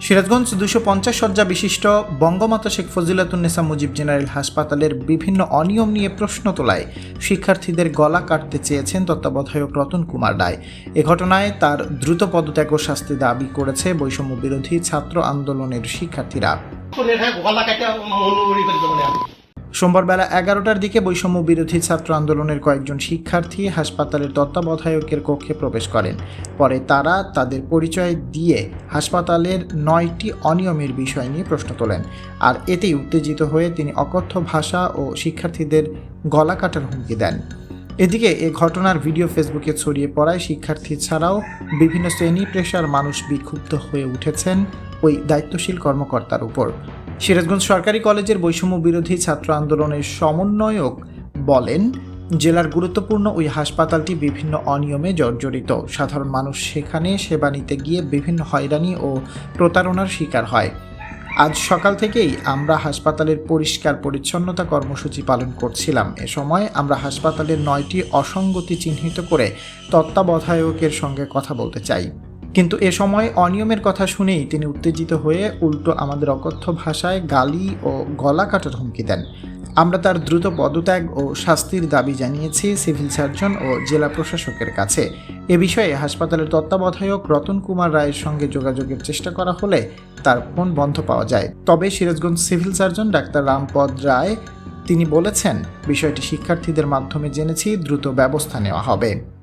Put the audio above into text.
সিরাজগঞ্জ দুশো পঞ্চাশ শয্যা বিশিষ্ট বঙ্গমাতা শেখ ফজিলাতুন্নেসা মুজিব জেনারেল হাসপাতালের বিভিন্ন অনিয়ম নিয়ে প্রশ্ন তোলায় শিক্ষার্থীদের গলা কাটতে চেয়েছেন তত্ত্বাবধায়ক রতন কুমার রায়। এ ঘটনায় তার দ্রুত পদত্যাগ ও শাস্তি দাবি করেছে বৈষম্য বিরোধী ছাত্র আন্দোলনের শিক্ষার্থীরা। সোমবার বেলা এগারোটার দিকে বৈষম্য বিরোধী ছাত্র আন্দোলনের কয়েকজন শিক্ষার্থী হাসপাতালের তত্ত্বাবধায়কের কক্ষে প্রবেশ করেন। পরে তারা তাদের পরিচয় দিয়ে হাসপাতালের নয়টি অনিয়মের বিষয় নিয়ে প্রশ্ন তোলেন। আর এতেই উত্তেজিত হয়ে তিনি অকথ্য ভাষা ও শিক্ষার্থীদের গলা কাটার হুমকি দেন। এদিকে এ ঘটনার ভিডিও ফেসবুকে ছড়িয়ে পড়ায় শিক্ষার্থী ছাড়াও বিভিন্ন শ্রেণি পেশার মানুষ বিক্ষুব্ধ হয়ে উঠেছেন ওই দায়িত্বশীল কর্মকর্তার উপর। সিরাজগঞ্জ সরকারি কলেজের বৈষম্য বিরোধী ছাত্র আন্দোলনের সমন্বয়ক বলেন, জেলার গুরুত্বপূর্ণ ওই হাসপাতালটি বিভিন্ন অনিয়মে জর্জরিত। সাধারণ মানুষ সেখানে সেবা নিতে গিয়ে বিভিন্ন হয়রানি ও প্রতারণার শিকার হয়। আজ সকাল থেকেই আমরা হাসপাতালের পরিষ্কার পরিচ্ছন্নতা কর্মসূচি পালন করছিলাম। এ সময় আমরা হাসপাতালের নয়টি অসঙ্গতি চিহ্নিত করে তত্ত্বাবধায়কের সঙ্গে কথা বলতে চাই। কিন্তু এ সময় অনিয়মের কথা শুনেই তিনি উত্তেজিত হয়ে উল্টো আমাদের অকথ্য ভাষায় গালি ও গলা কাটার হুমকি দেন। আমরা তার দ্রুত পদত্যাগ ও শাস্তির দাবি জানিয়েছি সিভিল সার্জন ও জেলা প্রশাসকের কাছে। এ বিষয়ে হাসপাতালের তত্ত্বাবধায়ক রতন কুমার রায়ের সঙ্গে যোগাযোগের চেষ্টা করা হলে তার ফোন বন্ধ পাওয়া যায়। তবে Sirajganj civil surgeon doctor Rampada Roy, তিনি বলেছেন, বিষয়টি শিক্ষার্থীদের মাধ্যমে জেনেছি, দ্রুত ব্যবস্থা নেওয়া হবে।